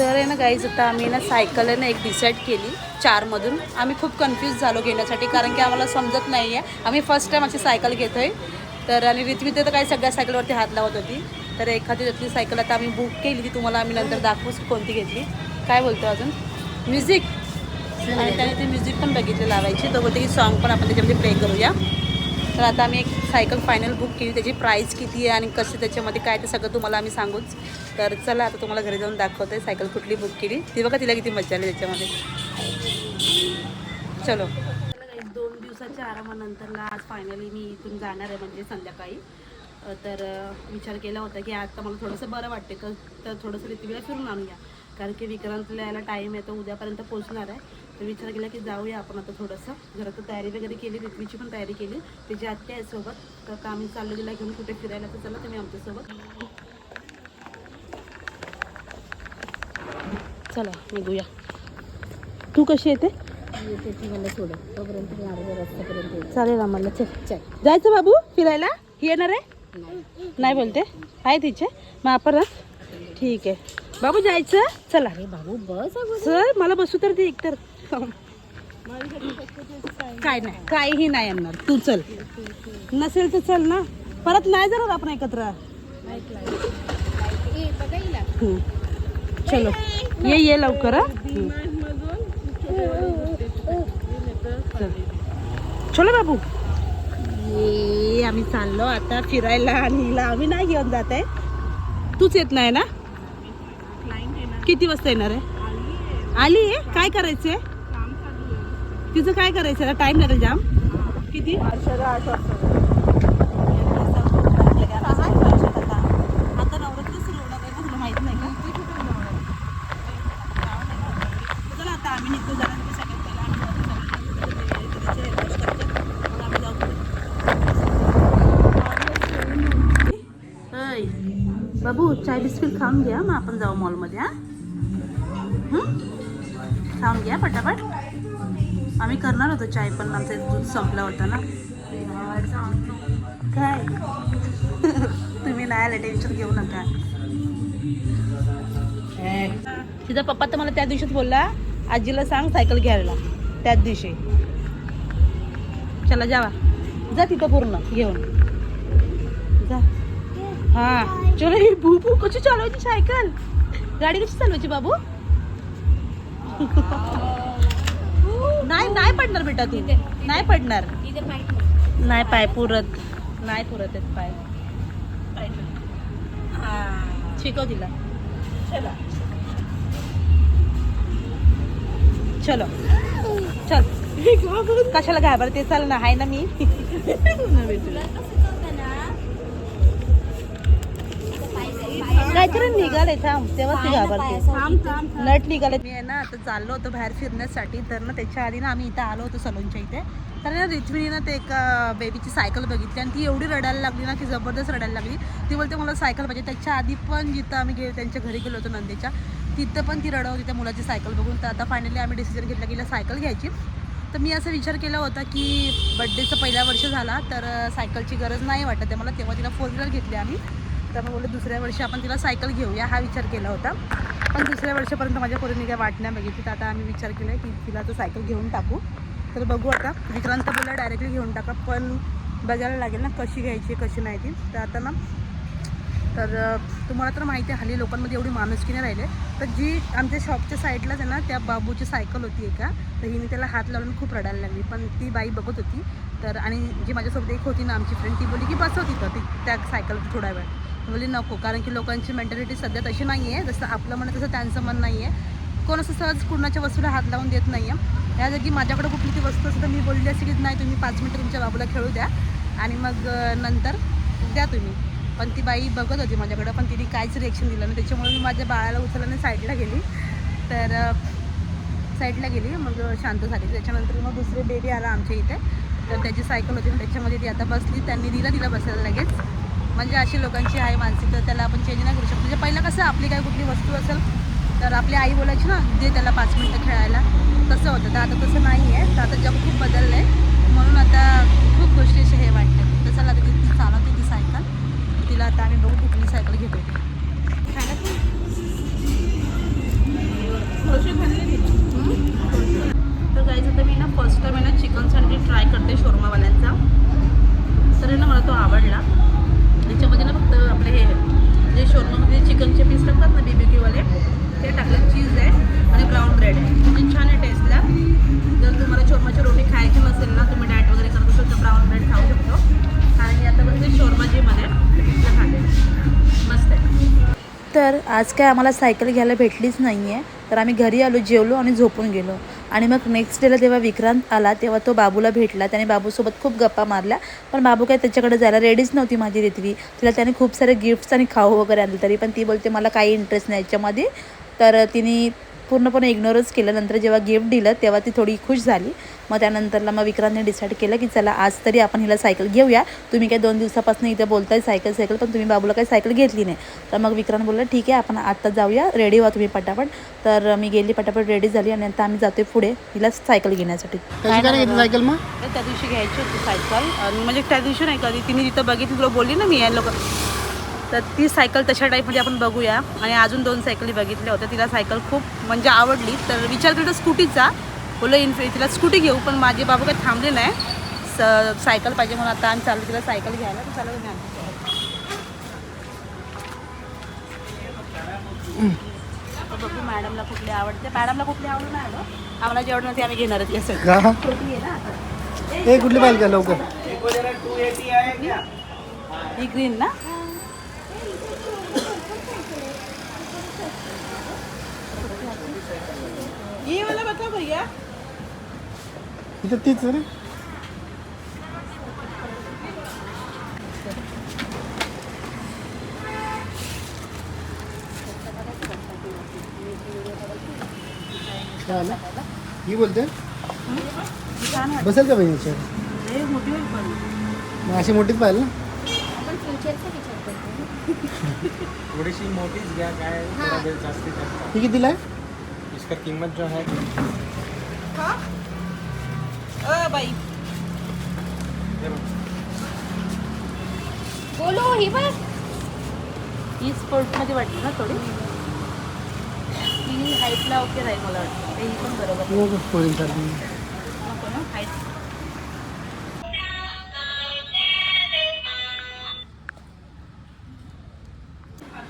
तर आहे ना गाईज आता आम्ही ना सायकल आहे ना एक डिसाईड केली चारमधून. आम्ही खूप कन्फ्यूज झालो घेण्यासाठी कारण की आम्हाला समजत नाही आहे आम्ही फर्स्ट टाईम अशी सायकल घेतो आहे तर आणि रितवी तर काही सगळ्या सायकलवरती हात लावत होती. तर एखादी त्यातली सायकल आता आम्ही बुक केली ती तुम्हाला आम्ही नंतर दाखवूच कोणती घेतली. काय बोलतो अजून? म्युझिक आणि त्याने ते म्युझिक पण बघितले लावायची. तो बोलते की सॉन्ग पण आपण त्याच्यामध्ये प्ले करूया. तर आता आम्ही एक सायकल फायनल बुक केली त्याची प्राईस किती आहे आणि कसं त्याच्यामध्ये काय ते सगळं तुम्हाला आम्ही सांगूच. तर चला आता तुम्हाला घरी जाऊन दाखवते सायकल कुठली बुक केली. ती बघा तिला किती मजा आली त्याच्यामध्ये. चलो. दोन दिवसाच्या आरामानंतरला आज फायनली मी इथून जाणार आहे म्हणजे संध्याकाळी. तर विचार केला होता की आता मला थोडंसं बरं वाटते तर तर थोडंसं रित्वीला फिरून आणूया. कारण की विक्रांतला यायला टाईम आहे तो उद्यापर्यंत पोहोचणार आहे. तर विचार केला की जाऊया आपण आता थोडंसं. घरात तयारी वगैरे केली रित्वीची पण तयारी केली. त्याची आत्या आहे सोबत. तर का आम्ही चाललो गेला घेऊन कुठे फिरायला तर चला तुम्ही आमच्यासोबत. चला निघूया. तू कशी येते चालेल आम्हाला चल. जायचं बाबू फिरायला? ही येणार आहे? नाही बोलते. आहे तिचे. मग आपण? ठीक आहे. बाबू जायचं? चला. अरे बाबू बस सर मला बसू तर दे एकतर. काय नाही काहीही नाही आणणार. तू चल. नसेल तर चल ना. परत नाही जाणार आपण एकत्र. चलो. ये ये लवकर हा. चल. बाबू. ये आम्ही चाललो आता फिरायला आणि हिला आम्ही नाही घेऊन जात आहे. तूच येत नाही ना? किती वाजता येणार आहे? आली आहे? काय करायचंय? तिचं काय करायचं टाइम लागेल जाम. किती? आता नवरात्र सुरू होणार आहे ना तुला माहीत नाही का चला आता आम्ही निघतो जरा तिथे सगळ्यात पहिला आम्ही जातो सगळे. तिथे तिचे hair wash करते. मग आम्ही जाऊ पुढे. ऐ, बाबू चाय बिस्किट खाऊन घ्या. मग आपण जाऊ मॉलमध्ये हां? खाऊन घ्या पटापट. आम्ही करणार होतो चाय पण आमचं दूध संपला होता ना. काय? तुम्ही नाही आले टेन्शन घेऊ नका. तिचा पप्पा तर मला त्या दिवशीच बोलला आजीला सांग सायकल घ्यायला त्याच दिवशी. चला जावा. जा तिथं पूर्ण घेऊन. जा. हां. चलो ही भू भू कशी चालवायची सायकल गाडी कशी चालवायची बाबू? नाही नाही पडणार बेटा ती। नाही पडणार नाही पाय पुरत। नाही पुरत आहेत पाय हा शिकव तिला चलो। चल। कशाला घाबरते? चल ना हाय ना मी। काहीतरी निघाले थांब. तेव्हाच ती घाबरते. नट निघाले. मी आहे ना आता चाललो होतो बाहेर फिरण्यासाठी. तर ना त्याच्या आधी ना आम्ही इथं आलो होतो सलूनच्या इथे. तर ना रिथ्वीने ना ते एका बेबीची सायकल बघितली. आणि ती एवढी रडायला लागली ना की जबरदस्त रडायला लागली. ती बोलते मला सायकल पाहिजे. त्याच्या आधी पण जिथं आम्ही गे त्यांच्या घरी गेलो होतो नंदेच्या तिथं पण ती रडत होती त्या मुलाची सायकल बघून. तर आता फायनली आम्ही डिसिजन घेतला की सायकल घ्यायची. तर मी असा विचार केला होता की बड्डेचं पहिला वर्ष झाला तर सायकलची गरज नाही वाटत आहे मला. तेव्हा तिला फोर व्हीलर घेतली आम्ही. तर मग बोललं दुसऱ्या वर्षी आपण तिला सायकल घेऊया हा विचार केला होता. पण दुसऱ्या वर्षापर्यंत माझ्या पोरीने काय वाट नाही बघितली तर आता आम्ही विचार केला की तिला तो सायकल घेऊन टाकू. तर बघू आता विक्रांत बोलला डायरेक्टली घेऊन टाका. पण बघायला लागेल ना कशी घ्यायची कशी नाही ती. तर आता ना तर तुम्हाला तर माहिती आहे हल्ली लोकांमध्ये एवढी माणुसकी नाही राहिले. तर जी आमच्या शॉपच्या साईडलाच आहे ना त्या बाबूची सायकल होती एका. तर हिने त्याला हात लावून खूप रडायला लागली. पण ती बाई बघत होती. तर आणि जी माझ्यासोबत एक होती ना आमची फ्रेंड ती बोलली की बसवती तर ती त्या सायकल थोडा वेळ. मी बोलली नको कारण की लोकांची मेंटॅलिटी सध्या तशी नाही आहे जसं आपलं मन तसं त्यांचं मन नाही आहे कोण असं सहज कुणाच्या वस्तूला हात लावून देत नाही आहे या जागी माझ्याकडे कुठली ती वस्तू असं तर मी बोलली असेल की नाही तुम्ही पाच मिनटं तुमच्या बाबूला खेळू द्या आणि मग नंतर द्या तुम्ही. पण ती बाई बघत होती माझ्याकडं पण तिने काहीच रिएक्शन दिलं नाही. त्याच्यामुळे मी माझ्या बाळाला उचलल्याने आणि साईडला गेली. तर साईडला गेली मग शांत झाली. त्याच्यानंतर मग दुसरे बेबी आला आमच्या इथे. तर त्याची सायकल होती त्याच्यामध्ये ती आता बसली. त्यांनी दिला तिला बसायला लगेच. म्हणजे अशी लोकांची आहे मानसिक तर त्याला आपण चेंज नाही करू शकतो. म्हणजे पहिलं कसं आपली काय कुठली वस्तू असेल तर आपली आई बोलायची ना दे त्याला पाच मिनटं खेळायला. तसं होतं. तर आता तसं नाही आहे तर आता जग खूप बदललं आहे म्हणून आता खूप गोष्टी अशी हे वाटते तर चला आता तिथे चालवते ती सायकल. तिला आता आम्ही बघू कुठली सायकल घेतो तर जायचं तर मी ना फर्स्ट टाईम आहे ना चिकन सँडविच ट्राय करते शोरमावाल्यांचा. तर ना मला तो आवडला. आज काय आम्हाला सायकल घ्यायला भेटलीच नाही आहे तर आम्ही घरी आलो जेवलो आणि झोपून गेलो. आणि मग नेक्स्ट डेला जेव्हा विक्रांत आला तेव्हा तो बाबूला भेटला. त्याने बाबूसोबत खूप गप्पा मारल्या. पण बाबू काय त्याच्याकडे जायला रेडीच नव्हती माझी रितवी तिला त्याने खूप सारे गिफ्ट्स आणि खाऊ वगैरे आणले तरी. पण ती बोलते मला काही इंटरेस्ट नाही याच्यामध्ये. तर तिने पूर्णपणे इग्नोरच केलं नंतर जेव्हा गिफ्ट दिलं तेव्हा ती थोडी खुश झाली. मग त्यानंतरला मग विक्रांतने डिसाईड केलं की चला आज तरी आपण हिला सायकल घेऊया. तुम्ही काय दोन दिवसापासून इथे बोलताय सायकल सायकल पण तुम्ही बाबूला काही सायकल घेतली नाही. तर मग विक्रांत बोलला ठीक आहे आपण आत्ता जाऊया. रेडी व्हा तुम्ही पटापट. तर मी गेली पटापट रेडी झाली आणि आता आम्ही जातोय पुढे हिला सायकल घेण्यासाठी. कशी काय घेतली सायकल मग? त्या दिवशी घ्यायची होती सायकल आणि म्हणजे त्या दिवशी नाही कधी. तिने जिथं बघितली तुला बोलली ना मी या लोक. तर ती सायकल तशा टाईपमध्ये आपण बघूया. आणि अजून दोन सायकली बघितल्या होत्या. तिला सायकल खूप म्हणजे आवडली. तर विचार केला स्कूटीचा बोललो इन्फि तिला स्कूटी घेऊ पण माझे बाबू काही थांबले नाही. स सायकल पाहिजे म्हणून आता आम्ही चालू तिला सायकल घ्यायला तर चालू बघू मॅडमला कुठली आवडते. मॅडमला कुठली आवडून नाही आलं. आम्हाला जेवढं नाही आम्ही घेणारच या सगळं का? छोटी आहे ना आता. ए कुठली पाहिजे लवकर. ही ग्रीन ना? ये वाला बता भैया. इथं तीच रे. आलं? ही बोलते ही छान वाटते बसेल का बहिणी याच्यावर? लय मोठी होईल पण मग अशी मोठीच पाहिजे ना? थोडीशी मोठीच घ्या काय थोडा वेळ जास्तीत जास्त ही कितीला आहे? इसका कीमत जो है? अ बाई. बोलो ही बघ. ही स्पोर्टमध्ये वाटते ना थोडी? ही हाईटला ओके राहील मला वाटतं. ते ही पण बरोबर. नको पोरींसारखी नको ना हाईट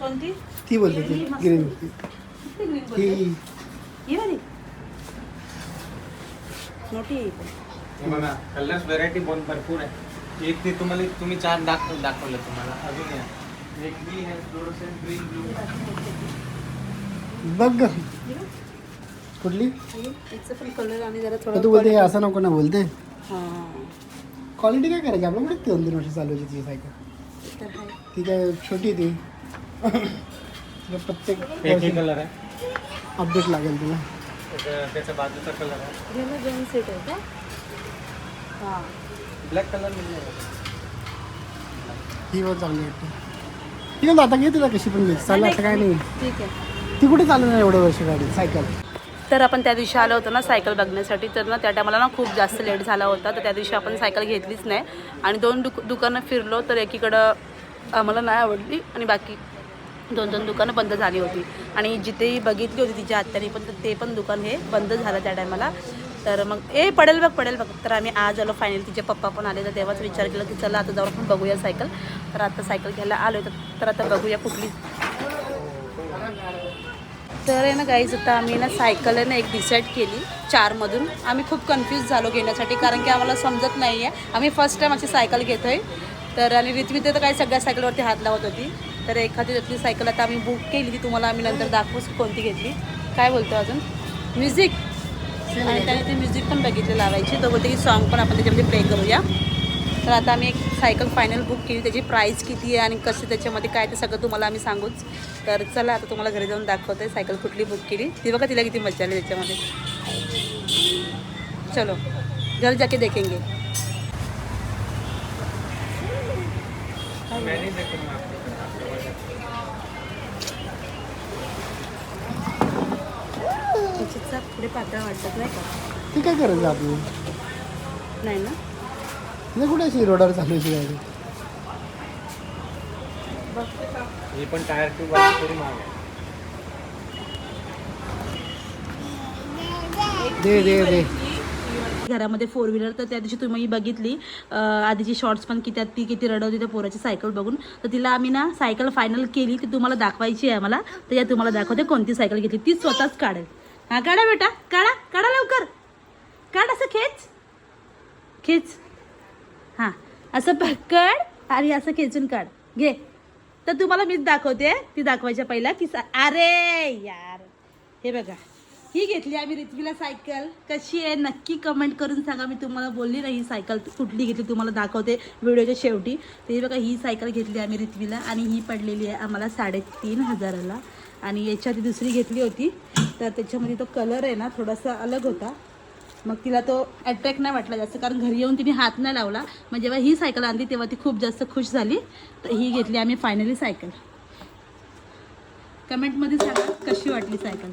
कोणती? ती बोलते ती ग्रीन किती green ही बोलते? ही वाली मोठी आहे पण. बघा कलर्स व्हरायटी बहुत भरपूर आहे. एक ते तुम्हाला तुम्ही चार दाख दाखवलं तुम्हाला. अजून या. एक ग्रीन आहे फ्लोरोसेंट ग्रीन ब्लू बघ ग. कुठली? पण कलर आणि जरा पण तू थोडं बोलते असं नको ना बोलते. हां. क्वालिटी काय करायची? आपल्याकडे दोन तीन वर्ष चालवायची ती सायकल ते. ती काय छोटी आहे ती. प्रत्येक एक ही कलर आहे. अपडेट लागेल तुला. त्याच्या- बाजूचा कलर आहे. याला दोन सेट आहे का? हां. ब्लॅक कलर जाईल. ही पण चांगली वाटते ठीक आहे आता घे तिला कशी पण घे चाललं असं काय नाही. ठीक आहे. ती कुठे चालू नाही एवढं वर्ष गाडी? सायकल. तर आपण त्या दिवशी आलो होतो ना सायकल बघण्यासाठी. तर ना त्या टायमाला ना खूप जास्त लेट झाला होता. तर त्या दिवशी आपण सायकल घेतलीच नाही. आणि दोन दुक दुकानं फिरलो तर एकीकडं आम्हाला नाही आवडली आणि बाकी दोन दोन दुकानं बंद झाली होती. आणि जिथेही बघितली होती तिच्या आत्याने पण तर ते पण दुकान हे बंद झालं त्या टायमाला. तर मग ए पडेल बघ पडेल बघ. तर आम्ही आज आलो फायनल तिचे पप्पा पण आले तर तेव्हाच विचार केला की चला आता जाऊन आपण बघूया सायकल. तर आता सायकल घ्यायला आलो तर तर आता बघूया कुठली. तर आहे ना गाईज आता आम्ही ना सायकल आहे ना एक डिसाईड केली चारमधून. आम्ही खूप कन्फ्यूज झालो घेण्यासाठी कारण की आम्हाला समजत नाही आहे आम्ही फर्स्ट टाईम अशी सायकल घेतो आहे तर आणि रिथमी तर काही सगळ्या सायकलवरती हात लावत होती. तर एखादी त्यातली सायकल आता आम्ही बुक केली ती तुम्हाला आम्ही नंतर दाखवूच कोणती घेतली. काय बोलतो अजून? म्युझिक आणि त्याने ती म्युझिक पण बघितली लावायची. तो बोलते की सॉन्ग पण आपण त्याच्यामध्ये प्ले करूया. तर आता आम्ही एक सायकल फायनल बुक केली. त्याची प्राईस किती आहे आणि कसे त्याच्यामध्ये काय ते सगळं तुम्हाला आम्ही सांगूच. तर चला आता तुम्हाला घरी जाऊन दाखवते. सायकल कुठली बुक केली. ती बघा तिला किती मजा आली त्याच्यामध्ये. चलो घर जाके देखेंगे. मैं नहीं त्याच्याचा पुढे पातळ वाटत नाही का? ती काय करायचं आपली? नाही ना? म्हणजे कुठे अशी रोडावर चालवायची गाडी ही पण टायर ट्यूब थोडी महाग आहे. दे दे दे. घरामध्ये फोर व्हीलर तर त्या दिवशी तुम्ही बघितली आधीची शॉर्ट्स पण किती ती किती रडवती त्या पोराची सायकल बघून. तर तिला आम्ही ना सायकल फायनल केली ती तुम्हाला दाखवायची आहे मला तर या तुम्हाला दाखवते कोणती सायकल घेतली. ती स्वतःच काढेल. हा काढा बेटा काढा काढा लवकर. काढ असं खेच. खेच. हां असं पकड आणि असं खेचून काढ. घे. तर तुम्हाला मीच दाखवते ती दाखवायच्या पहिला की सा- अरे यार. हे बघा. ही घेतली आम्ही रित्वीला सायकल. कशी आहे? नक्की कमेंट करून सांगा. मी तुम्हाला बोलली ना ही सायकल कुठली घेतली तुम्हाला दाखवते व्हिडिओच्या शेवटी. तर बघा ही सायकल घेतली आम्ही रित्वीला आणि ही पडलेली आहे आम्हाला साडेतीन हजाराला. आणि याच्या ती दुसरी घेतली होती. तर त्याच्यामध्ये तो कलर आहे ना थोडासा अलग होता. मग तिला तो अट्रॅक्ट नाही वाटला जास्त कारण घरी येऊन तिने हात नाही लावला. मग जेव्हा ही सायकल आणली तेव्हा ती खूप जास्त खुश झाली. तर ही घेतली आम्ही फायनली सायकल. कमेंटमध्ये सांगा कशी वाटली सायकल?